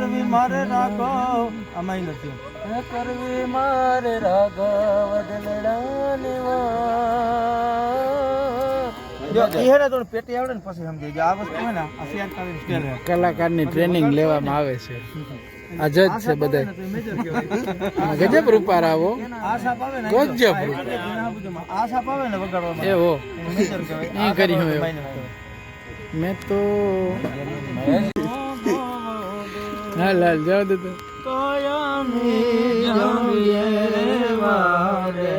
કરવી મારે રાઘવ? આમાં નથી. કરવી મારે રાઘવ દલડાને જો એ હે ને તો પેટી આવડે ને પછી સમજી જો આ વસ્તુ હે ને આ શેર કરીને સ્કેલ હે કલાકારની ટ્રેનિંગ લેવામાં આવે છે. આ જજ છે બધા ગજબ રૂપાર આવો આ સાપ આવે ને ગજબ. એવો. એ કરી. મેં તો હાલ હાલ જવા દે તો. કાયમી જંગીએ વારે,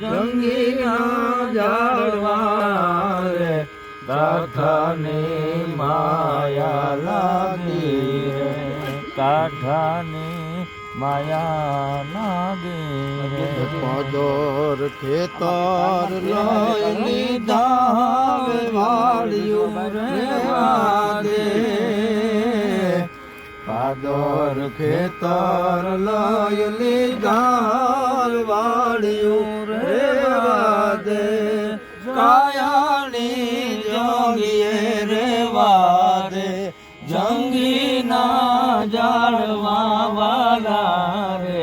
જંગીના કાંઠાની માયા લાગી રે. કાઠાની માયા લાગે રે. પદોર ખેતર લઈ લીધા વાળિયું પાદોર ખેતર લઈ લીધા વાળિયું રે દે કાયાની જોગીએ રેવા જંગી જંગીના જાળવા વાલા રે.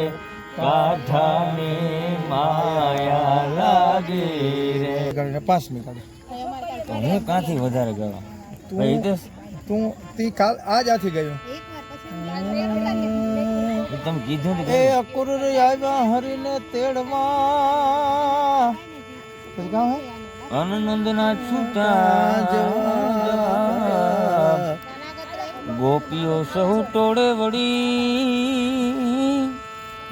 કાઠાની માયા લાગી રે. પાંચ મિનિટ તો હું કાંથી વધારે ગયો તું તું તી કાલ આજ આથી ગયો. તમે કીધું ને એ અકુર આવ્યા હરીને તેડવા. અનંદના છૂટા ગોપીઓ સહુ ટોળે વળી.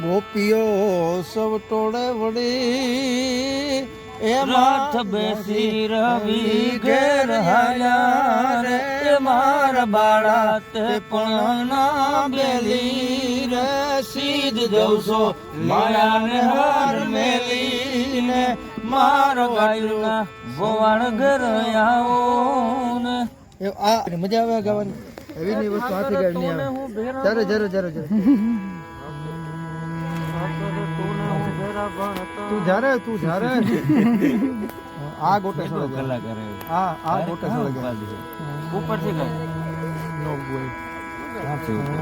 ગોપીઓ સૌ ટોળે વળી. એ માથ બેસી રવિ ઘેર હાલ્યા રે. એ માર બાળા તે પણ ના બેલી રે. સીધ જવસો માયાને હાર મેલી ને. માર ગાયના ગોવાળ ઘર આવો ને. આ મજા આવે ગાવાની. એવી ની વસ્તુ હાથે ગાડી નહીં આવે. જરો જરો જરો જરો. તું જારે તું જારે આ ગોટે છોડે જા. કલાકાર આ આ ગોટે છોડે જા. ઉપરથી કઈ નો બોય ક્યાંથી ઉપર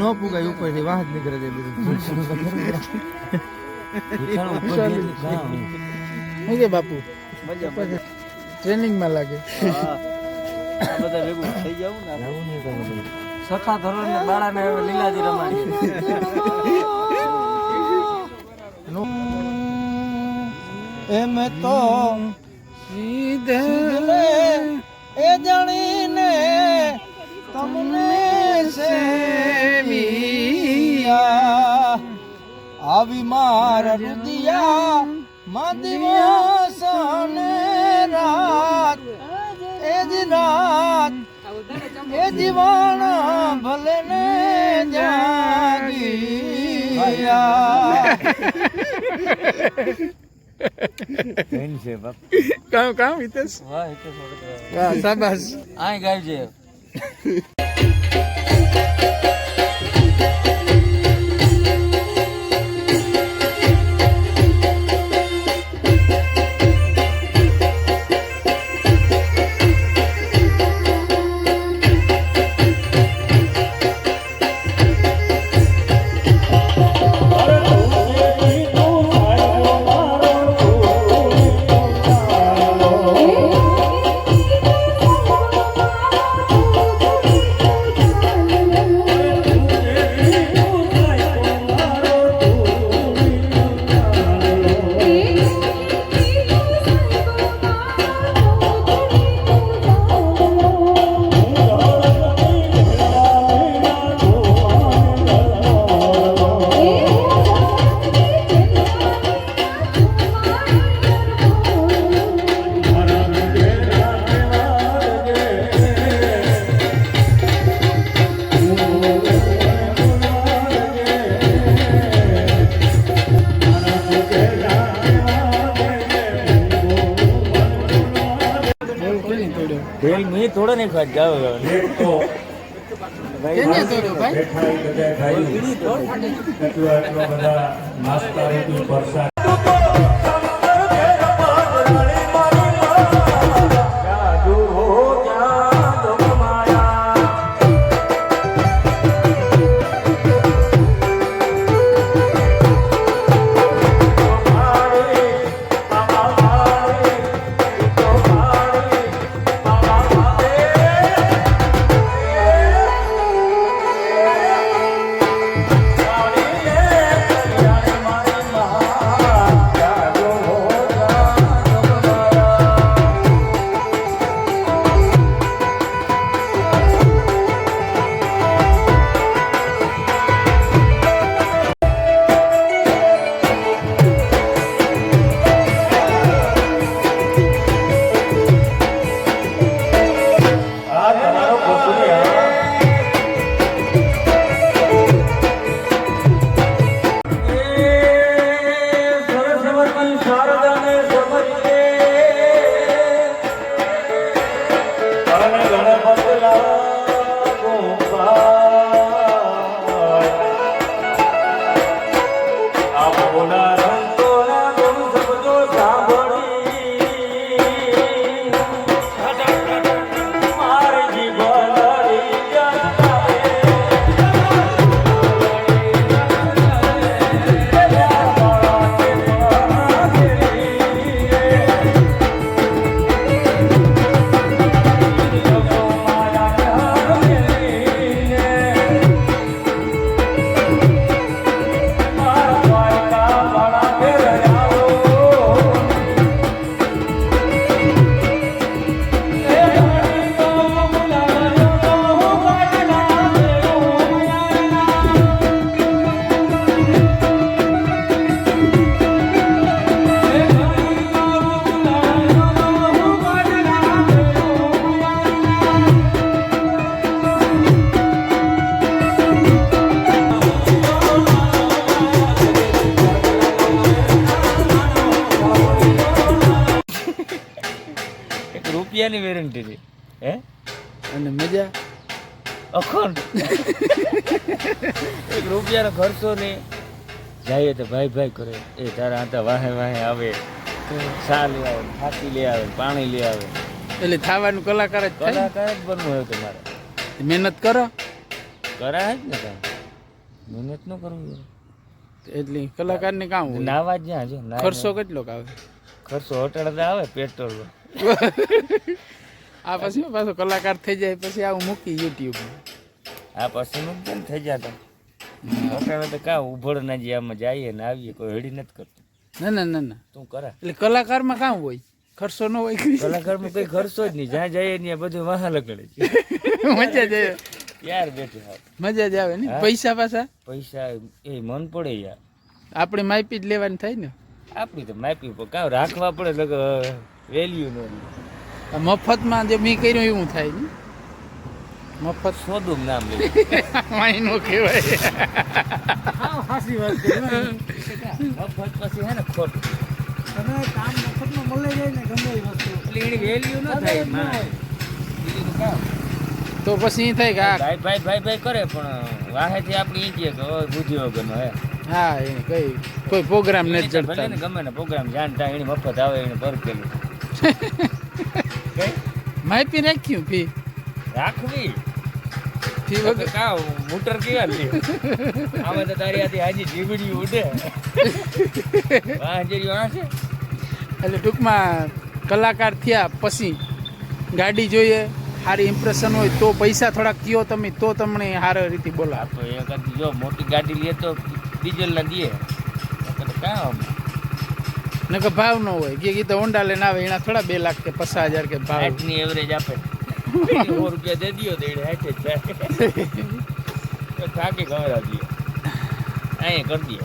નો પુગાય ઉપરથી વાહ જ નીકળે છે બધું વિશાળ ઉપર જેટલી કાં હોય. શું કે બાપુ ટ્રેનિંગમાં લાગે જવું નહીં તો બધું. સખા ધોરણ ને બાળાને હવે લીલાજી રમાડીએ એમ તો સીધે એ જણીને તમને સેવિયા આવી મારા રુદિયા માં દિવસ રાત. એ જ રાત એ જીવાણા ભલે ને જાગિયા બેન છે બાપ. કામ કામ હિતેશ? વાહ શાબાશ. આય ગાવજે બોલ ભેલ મી થોડો નહીં ખાત જાવ ભાઈ એટલો એટલો બધા નાસ્તા પરસાદ. રૂપિયાની વેરંટી છે હે અને મજા અખંડ એક રૂપિયાનો ખર્ચો નહીં જાય તો ભાઈ ભાઈ કરે એ તારા આતા વાહે વાહે આવે ચા લે આવે ફાકી લે આવે પાણી લે આવે એટલે થવાનું કલાકાર જ કલાકાર જ બનવું હોય તમારે મહેનત કરો કરાય જ ને તમે મહેનત ન કરવી એટલે કલાકારને કામ નાવા જ જ્યાં જો ખર્ચો કેટલો આવે ખર્ચો હોટલ આવે પેટ્રોલ આ પછી પાછો કલાકાર થઈ જાય પછી આવું મૂકી યુટ્યુબ. આ પછી નું ને થઈ જતા હોટલ તો કા ઉભળ ના જે આમાં જઈએ ને આવીએ કોઈ હેડી નથી કરતું. ના ના ના ના. તું કરા. એટલે કલાકારમાં કામ હોય? ખર્ચો ન હોય કલાકારમાં કઈ ખર્ચો જ નહીં. જ્યાં જઈએ ત્યાં બધું વાહ લગડે છે. મજા જ આવે. યાર બેઠો મજા જ આવે ને? પૈસા પાછા? પૈસા એ મન પડે યાર. આપણે માઇપી જ લેવાની થાય ને? આપણી તો માયપી પર કાં રાખવા પડે લગ વેલ્યુ નો મફતમાં જે મેં કર્યું એવું થાય ને? મફત? સોદું નામ લે. માઈનો કહેવાય. મફત પછી હે ને ખોટું. એટલે એની વેલ્યુ ન થાય. માં. તો પછી એ થાય કે ભાઈ ભાઈ ભાઈ ભાઈ કરે પણ વાહેથી આપણે એ કહે કે હવે બુદ્ધિ વગરનો હે. હા એ કઈ કોઈ પ્રોગ્રામ નથી ને ચડતા ગમે ને પ્રોગ્રામ જાણતા એની મફત આવે એને ભરકેલું કઈ? માઇપી રાખ્યું પી. રાખવી. પી વગર વગર કા મોટર કેવા લે આવે તો તારી આથી હાજી જીવડી ઉડે. વાંજરી વાંચે એટલે ટૂંકમાં કલાકાર થયા પછી ગાડી જોઈએ સારી ઇમ્પ્રેશન હોય તો પૈસા થોડાક કયો તમે તો તમને સારી રીતે બોલા બોલાવો તો એક જો મોટી ગાડી લે તો ડીઝલ ના દે કામ ને કે ભાવ ન હોય. કે ગીતો ઊંડા લઈને આવે એના થોડા બે લાખ કે પચાસ હજાર કે ભાવ. ની એવરેજ આપે. સો રૂપિયા દે દો તો હેઠે જ જાય. થાકી ખબર આવી અહીં કરી દે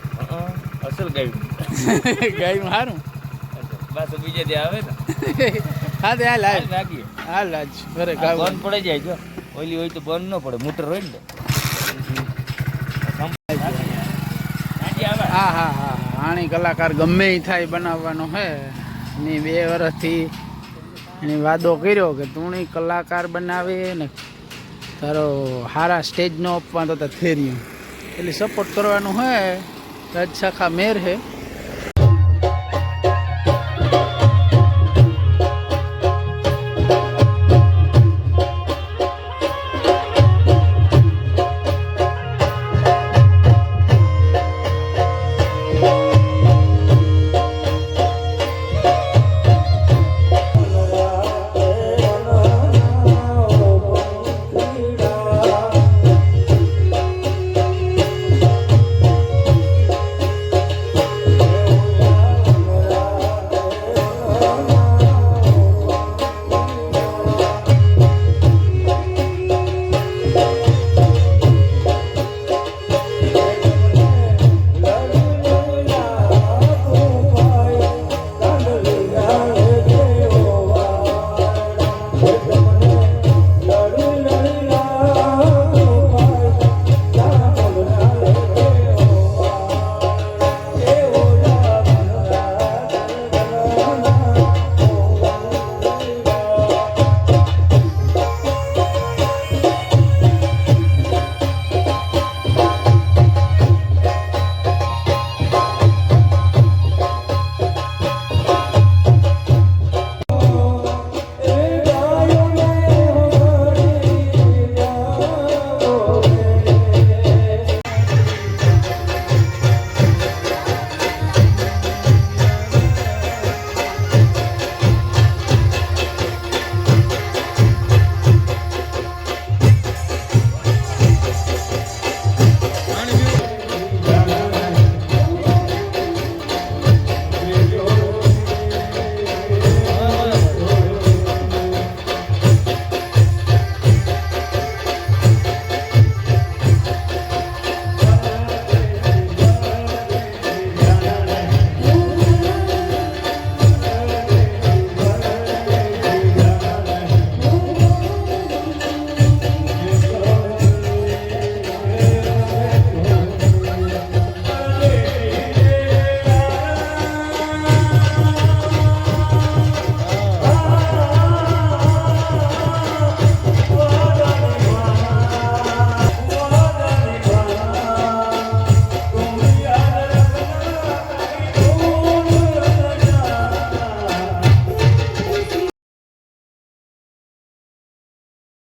અસલ ગાયું. ગાયમાં સારું બસ બીજે દે આવે ને. હા તે હાલ હાલ. હાલ નાખીએ હાલ આજ ઘરે ગાવ. બંધ પડી જાય જો. ઓલી હોય તો બંધ ન પડે મોટર હોય ને હા હા હા. આણી કલાકાર ગમે એ થાય બનાવવાનો હે. ને બે વર્ષથી એની વાદો કર્યો કે તું કલાકાર બનાવે ને તારો સારા સ્ટેજનો આપવા તો થેર્યું એટલે સપોર્ટ કરવાનું હે. રાજ શાખા મેર હે.